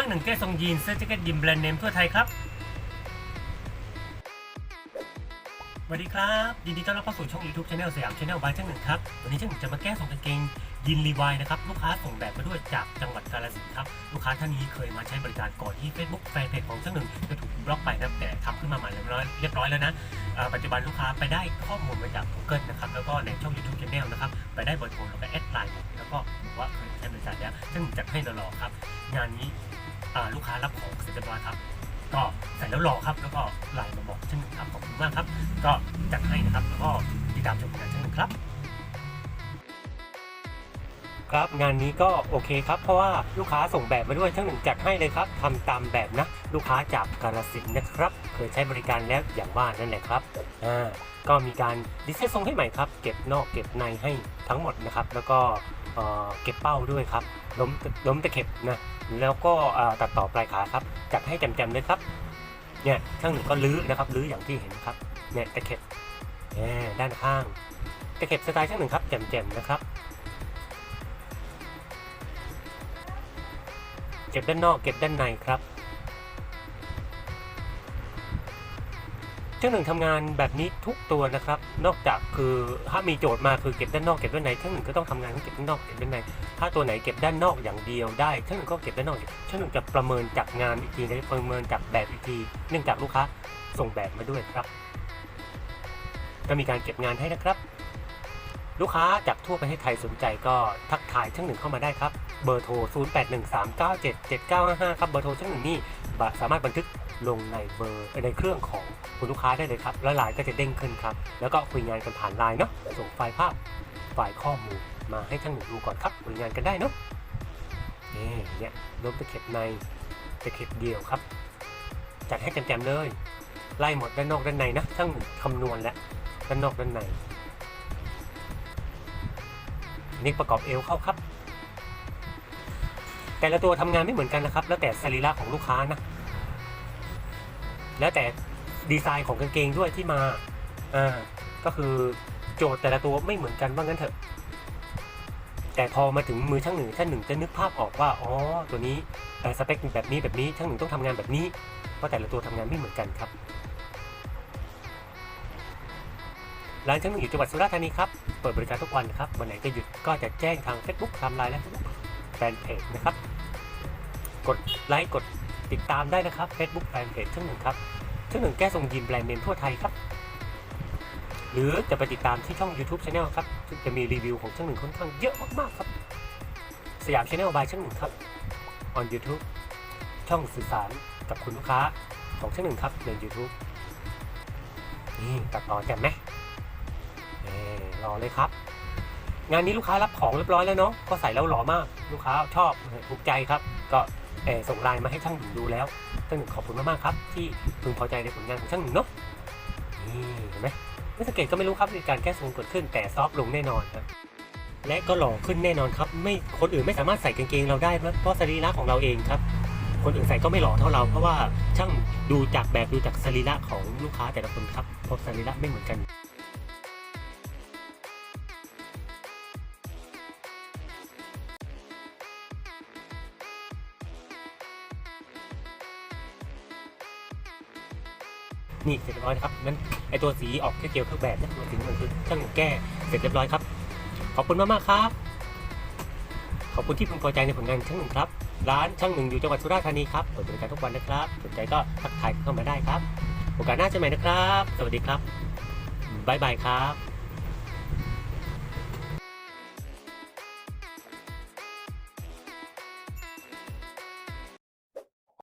ช่างหนึ่งแก้ทรงยีนเสื้อแจ็คเก็ตยิมแบรนด์เนมทั่วไทยครับสวัสดีครับยินดีต้อนรับเข้าสู่ช่อง YouTube Channel สยาม Channel บายช่างหนึ่งครับ วันนี้ช่างหนึ่งจะมาแก้ส่งกางเกงยินรีวายนะครับลูกค้าส่งแบบมาด้วยจากจังหวัดกาฬสินธุ์ครับลูกค้าท่านนี้เคยมาใช้บริการก่อนที่ Facebook แฟนเพจของช่างหนึ่งจะถูกบล็อกไปนะแต่ทำขึ้นมาใหม่เรียบร้อยเรียบร้อยแล้วนะปัจจุบันลูกค้าไปได้ข้อมูลมาจาก Google นะครับแล้วก็ในช่อง YouTube Channel นะครับไปได้เบอร์โทรแล้วก็แอดไลน์แล้วก็บอกว่าเคยใช้บริการแล้วซึ่งจัดให้รอๆครับงานนี้ ลูกค้ารับของเสร็จเรียบร้อยครับ ก็ใส่แล้วรอครับ แล้วก็ไลน์มาบอกช่างหนึ่งครับขอบคุณมากครับ ก็จัดให้นะครับ แล้วก็ติดตามชมงานช่างหนึ่งครับครับงานนี้ก็โอเคครับเพราะว่าลูกค้าส่งแบบมาด้วยช่างหนึ่งจัดให้เลยครับทำตามแบบนะ ลูกค้าจากกาลสินธุ์นะครับ เคยใช้บริการแล้วอย่างว่านั่นแหละครับอ่าก็มีการดิเซตทรงให้ใหม่ครับ เก็บนอกเก็บในให้ทั้งหมดนะครับ แล้วก็ เก็บเป้าด้วยครับ ล้มล้มตะเข็บนะแล้วก็ตัดต่อปลายขาครับจัดให้แจมๆเลยครับเนี่ยช่างหนึ่งก็ลื้อนะครับลื้ออย่างที่เห็นครับเนี่ยตะเข็บด้านข้างตะเข็บสไตล์ช่างหนึ่งครับแจ่มๆนะครับเก็บด้านนอกเก็บด้านในครับ ช่างหนึ่งทำงานแบบนี้ทุกตัวนะครับ นอกจากคือถ้ามีโจทย์มาคือเก็บด้านนอกเก็บด้านในช่างหนึ่งก็ต้องทำงานทั้งเก็บด้านนอกเก็บด้านใน ถ้าตัวไหนเก็บด้านนอกอย่างเดียวได้ช่างหนึ่งก็เก็บด้านนอกช่างหนึ่งจะประเมินจากงานอีกทีนะประเมินจากแบบอีกที เนื่องจากลูกค้าส่งแบบมาด้วยครับ ก็มีการเก็บงานให้นะครับ ลูกค้าจากทั่วประเทศไทยสนใจก็ทักทายช่างหนึ่งเข้ามาได้ครับ เบอร์โทร 0813977955 ครับ เบอร์โทรช่างหนึ่งนี่สามารถบันทึก ลงในเบอร์ในเครื่องของคุณลูกค้าได้เลยครับ แล้วไลน์ก็จะเด้งขึ้นครับ แล้วก็คุยงานกันผ่านไลน์เนาะส่งไฟล์ภาพไฟล์ข้อมูลมาให้ช่างหนึ่งดูก่อนครับคุยงานกันได้เนาะนี่เนี่ยลบตะเข็บในตะเข็บเดียวครับ จัดให้แจมๆเลยไล่หมดด้านนอกด้านในนะช่างหนึ่งคำนวณแล้วด้านนอกด้านในนี่ประกอบเอวเข้าครับ แต่ละตัวทำงานไม่เหมือนกันนะครับ แล้วแต่สรีระของลูกค้านะ แล้วแต่ดีไซน์ของกางเกงด้วยที่มาอ่าก็คือโจทย์แต่ละตัวไม่เหมือนกันว่างั้นเถอะ แต่พอมาถึงมือช่างหนึ่งช่างหนึ่งจะนึกภาพออกว่าอ๋อตัวนี้เอ่สเปคแบบนี้แบบนี้ช่างหนึ่งต้องทำงานแบบนี้ เพราะแต่ละตัวทำงานไม่เหมือนกันครับร้านช่างหนึ่งอยู่จังหวัดสุราษฎร์ธานีครับ เปิดบริการทุกวันครับ วันไหนจะหยุดก็จะแจ้งทาง Facebook ทำไลน์และแฟนเพจนะครับ กดไลค์กด ติดตามได้นะครับ Facebook แฟนเพจช่างหนึ่งครับช่างหนึ่งแก้ทรงยีนแบรนด์เนมทั่วไทยครับ หรือจะไปติดตามที่ช่อง YouTube Channel ครับซึ่งจะมีรีวิวของช่างหนึ่งค่อนข้างเยอะมากๆครับ สยาม Channel by ช่างหนึ่งครับ on YouTube ช่องสื่อสารกับคุณลูกค้าของช่างหนึ่งครับใน YouTube นี่ตัดต่อแจ่มไหมเอ่รอเลยครับงานนี้ลูกค้ารับของเรียบร้อยแล้วเนาะก็ใส่แล้วหล่อมาก ลูกค้าชอบถูกใจครับ ก็ ส่งไลน์มาให้ช่างหนึ่งดูแล้วช่างหนึ่งขอบคุณมากๆครับ ที่พึงพอใจในผลงานของช่างหนึ่งเนาะนี่เห็นไหมไม่สังเกตก็ไม่รู้ครับมีการแก้ทรงเกิดขึ้นแต่ซอฟต์ลงแน่นอนครับและก็หล่อขึ้นแน่นอนครับ ไม่คนอื่นไม่สามารถใส่กางเกงเราได้เพราะสรีระของเราเองครับ คนอื่นใส่ก็ไม่หล่อเท่าเรา เพราะว่าช่างดูจากแบบดูจากสรีระของลูกค้าแต่ละคนครับเพราะสรีระไม่เหมือนกัน นี่เสร็จเรียบร้อยนะครับนั้นไอตัวสีออกแค่เขียวเครื่องแบบเนี่ยมันถึงมันคือช่างหนึ่งแก้เสร็จเรียบร้อยครับ ขอบคุณมากๆครับ ขอบคุณที่พึงพอใจในผลงานช่างหนึ่งครับ ร้านช่างหนึ่งอยู่จังหวัดสุราษฎร์ธานีครับเปิดบริการทุกวันนะครับ สนใจก็ทักทายเข้ามาได้ครับ โอกาสหน้าเจอกันใหม่นะครับ สวัสดีครับบ๊ายบายครับ